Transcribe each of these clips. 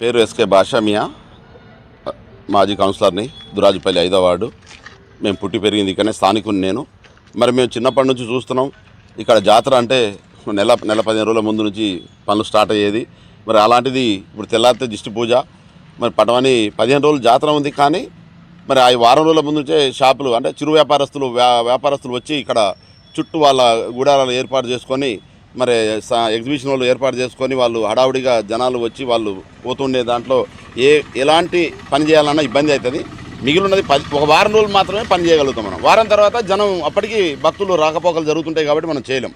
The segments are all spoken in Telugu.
పేరు ఎస్కే భాషామియా మాజీ కౌన్సిలర్ని దురాజుపల్లి ఐదో వార్డు. మేము పుట్టి పెరిగింది ఇక్కడనే స్థానికుని నేను. మరి మేము చిన్నప్పటి నుంచి చూస్తున్నాం. ఇక్కడ జాతర అంటే నెల నెల పదిహేను రోజుల ముందు నుంచి పనులు స్టార్ట్ అయ్యేది. మరి అలాంటిది ఇప్పుడు తెల్లారితే దిష్టి పూజ. మరి పటమని పదిహేను రోజులు జాతర ఉంది కానీ మరి ఆ వారం రోజుల ముందు నుంచే షాపులు అంటే చిరు వ్యాపారస్తులు వ్యా- వ్యాపారస్తులు వచ్చి ఇక్కడ చుట్టూ వాళ్ళ గుడారాలు ఏర్పాటు చేసుకొని మరి స- ఎగ్జిబిషన్ వాళ్ళు ఏర్పాటు చేసుకొని వాళ్ళు హడావుడిగా జనాలు వచ్చి వాళ్ళు పోతుండే దాంట్లో ఏ ఎలాంటి పని చేయాలన్నా ఇబ్బంది అవుతుంది మిగిలినది పది ఒక వారం రోజులు మాత్రమే పని చేయగలుగుతాం మనం. వారం తర్వాత జనం అప్పటికి భక్తులు రాకపోకలు జరుగుతుంటాయి కాబట్టి మనం చేయలేం.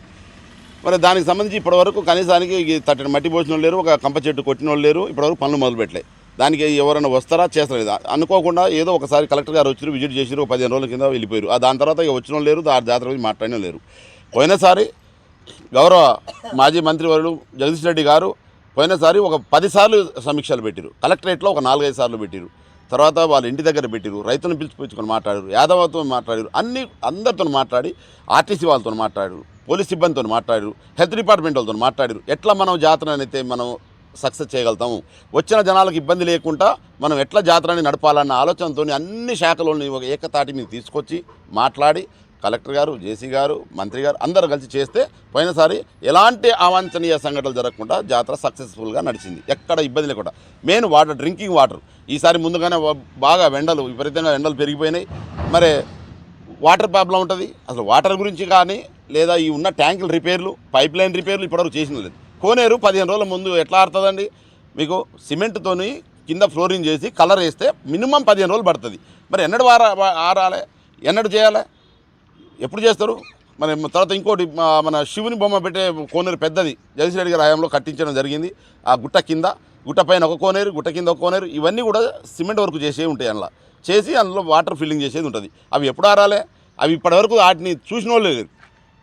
మరి దానికి సంబంధించి ఇప్పటివరకు కనీసానికి తట్టిన మట్టి పోసిన వాళ్ళు లేరు ఒక కంప చెట్టు కొట్టిన వాళ్ళు లేరు ఇప్పటివరకు పనులు మొదలుపెట్టలేదు దానికి ఎవరైనా వస్తారా చేస్తారు అనుకోకుండా ఏదో ఒకసారి కలెక్టర్ గారు వచ్చారు విజిట్ చేసారు ఒక పదిహేను రోజుల కింద వెళ్ళిపోయారు. ఆ దాని తర్వాత ఇక వచ్చిన వాళ్ళు లేరు ఆ జాతర గురించి మాట్లాడిన లేరు. పోయినసారి గౌరవ మాజీ మంత్రివర్యులు జగదీష్ రెడ్డి గారు పోయినసారి ఒక పదిసార్లు సమీక్షలు పెట్టారు. కలెక్టరేట్లో ఒక నాలుగైదు సార్లు పెట్టారు. తర్వాత వాళ్ళ ఇంటి దగ్గర పెట్టారు. రైతులను పిలిచిపించుకొని మాట్లాడారు. యాదవతో మాట్లాడారు. అన్ని అందరితో మాట్లాడి ఆర్టీసీ వాళ్ళతో మాట్లాడారు. పోలీస్ సిబ్బందితో మాట్లాడారు. హెల్త్ డిపార్ట్మెంట్ వాళ్ళతో మాట్లాడారు. ఎట్లా మనం జాతర అయితే మనం సక్సెస్ చేయగలుగుతాము? వచ్చిన జనాలకు ఇబ్బంది లేకుండా మనం ఎట్లా జాతరని నడపాలన్న ఆలోచనతో అన్ని శాఖలోని ఒక ఏకతాటి మీద తీసుకొచ్చి మాట్లాడి కలెక్టర్ గారు జేసీ గారు మంత్రి గారు అందరూ కలిసి చేస్తే పోయినసారి ఎలాంటి అవాంఛనీయ సంఘటనలు జరగకుండా జాతర సక్సెస్ఫుల్గా నడిచింది. ఎక్కడ ఇబ్బంది లేకుండా. Main water drinking water. ఈసారి ముందుగానే బాగా ఎండలు విపరీతంగా ఎండలు పెరిగిపోయినాయి. మరి వాటర్ ప్రాబ్లం ఉంటుంది. అసలు వాటర్ గురించి కానీ లేదా ఈ ఉన్న ట్యాంకుల రిపేర్లు పైప్ లైన్ రిపేర్లు ఇప్పటివరకు చేసిన లేదు. కోనేరు పదిహేను రోజుల ముందు ఎట్లా ఆడుతుందండి మీకు సిమెంట్తోని కింద ఫ్లోరింగ్ చేసి కలర్ వేస్తే మినిమం పదిహేను రోజులు పడుతుంది. మరి ఎన్నడు వార ఆరాలి? ఎన్నడు చేయాలి? ఎప్పుడు చేస్తారు? మరి తర్వాత ఇంకోటి మన శివుని బొమ్మ పెట్టే కోనేరు పెద్దది. జగదీష్ రెడ్డి గారి హయాంలో కట్టించడం జరిగింది. ఆ గుట్ట కింద గుట్ట పైన ఒక కోనేరు గుట్ట కింద ఒక కోనేరు ఇవన్నీ కూడా సిమెంట్ వర్క్ చేసే ఉంటాయి అందులో. చేసి అందులో వాటర్ ఫిల్లింగ్ చేసేది ఉంటుంది. అవి ఎప్పుడు ఆరాలే? అవి ఇప్పటివరకు వాటిని చూసిన వాళ్ళు లేరు.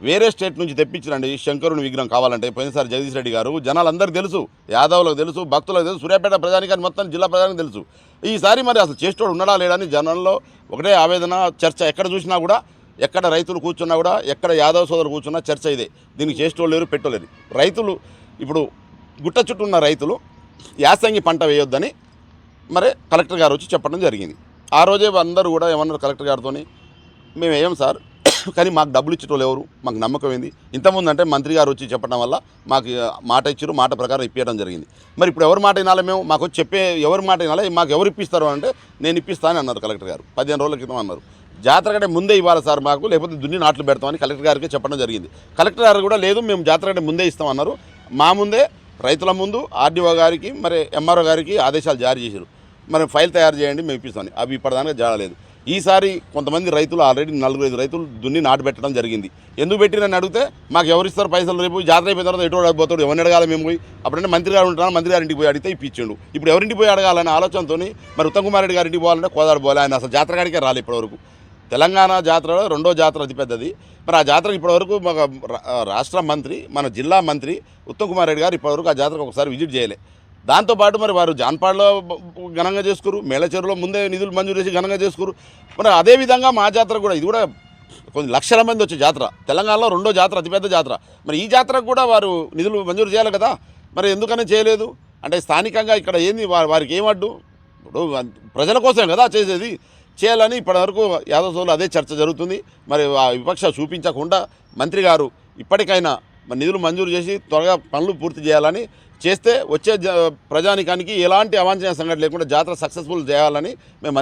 వేరే స్టేట్ నుంచి తెప్పించరండి శంకరుని విగ్రహం కావాలంటే పోయినసారి జగదీష్ రెడ్డి గారు. జనాలందరికీ తెలుసు యాదవులకు తెలుసు భక్తులకు తెలుసు సూర్యాపేట ప్రజానికి మొత్తం జిల్లా ప్రజానికి తెలుసు. ఈసారి మరి అసలు చేసేటోడు ఉన్నాడా లేడని జనంలో ఒకటే ఆవేదన చర్చ ఎక్కడ చూసినా కూడా ఎక్కడ రైతులు కూర్చున్నా కూడా ఎక్కడ యాదవ సోదరులు కూర్చున్నా చర్చ ఇదే. దీనికి చేసేటోళ్ళు లేరు పెట్టలేరు రైతులు ఇప్పుడు గుట్ట చుట్టూ ఉన్న రైతులు యాసంగి పంట వేయొద్దని మరి కలెక్టర్ గారు వచ్చి చెప్పడం జరిగింది. ఆ రోజే అందరూ కూడా ఏమన్నారు కలెక్టర్ గారితో మేము వేయం సార్ కానీ మాకు డబ్బులు ఇచ్చేటోళ్ళు ఎవరు? మాకు నమ్మకం ఏంది? ఇంతకుముందు అంటే మంత్రి గారు వచ్చి చెప్పడం వల్ల మాకు మాట ఇచ్చారు మాట ప్రకారం ఇప్పించడం జరిగింది. మరి ఇప్పుడు ఎవరి మాట వినాలి మేము? మాకు వచ్చి చెప్పే ఎవరి మాట వినాలి? మాకు ఎవరు ఇప్పిస్తారు అంటే నేను ఇప్పిస్తానని అన్నారు కలెక్టర్ గారు. పదిహేను రోజుల క్రితం అన్నారు. జాతర కంటే ముందే ఇవ్వాలి సార్ మాకు లేకపోతే దున్ని నాట్లు పెడతామని కలెక్టర్ గారికి చెప్పడం జరిగింది. కలెక్టర్ గారు కూడా లేదు మేము జాతర కంటే ముందే ఇస్తామన్నారు మా ముందే రైతుల ముందు ఆర్డీఓ గారికి మరి ఎంఆర్ఓ గారికి ఆదేశాలు జారీ చేశారు. మరి ఫైల్ తయారు చేయండి మేము ఇప్పిస్తామని. అవి ఇప్పటిదాకా జాడలేదు ఈసారి కొంతమంది రైతులు ఆల్రెడీ నలుగురు ఐదు రైతులు దున్ని నాటు పెట్టడం జరిగింది. ఎందుకు పెట్టినని అడిగితే మాకు ఎవరిస్తారు పైసలు రేపు? జాతర అయిపోయిన తర్వాత ఎటువంటి పోతాడు? ఎవరిని అడగాలి మేము పోయి? అప్పుడంటే మంత్రి గారు ఉంటాను మంత్రి గారి ఇంటికి పోయి అడిగితే ఇప్పించిండు. ఇప్పుడు ఎవరింటికి పోయి అడగాలనే ఆలోచనతో మరి ఉత్తమ్ కుమార్ రెడ్డి గారి ఇంటికి పోవాలంటే కోదాడు పోవాలి ఆయన అసలు జాతర కాడికే రాలి ఇప్పటివరకు. తెలంగాణ జాతరలో రెండో జాతర అతిపెద్దది మరి ఆ జాతర ఇప్పటివరకు మా రా- రాష్ట్ర మంత్రి మన జిల్లా మంత్రి ఉత్తమ్ కుమార్ రెడ్డి గారు ఇప్పటివరకు ఆ జాతరకు ఒకసారి విజిట్ చేయలే. దాంతోపాటు మరి వారు జాన్పాడ్లో ఘనంగా చేసుకురు మేళచెరులో ముందే నిధులు మంజూరు చేసి ఘనంగా చేసుకురు. మరి అదే విధంగా మా జాతర కూడా ఇది కూడా కొన్ని లక్షల మంది వచ్చే జాతర. తెలంగాణలో రెండో జాతర అతిపెద్ద జాతర. మరి ఈ జాతరకు కూడా వారు నిధులు మంజూరు చేయాలి కదా? మరి ఎందుకని చేయలేదు? అంటే స్థానికంగా ఇక్కడ ఏంది? వారికి ఏమడ్డు ఇప్పుడు ప్రజల కోసమే కదా చేసేది. చేయాలని ఇప్పటివరకు యాదవ్ సోలు అదే చర్చ జరుగుతుంది. మరి ఆ విపక్ష చూపించకుండా మంత్రి గారు ఇప్పటికైనా నిధులు మంజూరు చేసి త్వరగా పనులు పూర్తి చేయాలని చేస్తే వచ్చే ప్రజానికానికి ఎలాంటి అవాంఛనీయ సంఘటన లేకుండా జాతర సక్సెస్ఫుల్ చేయాలని మేము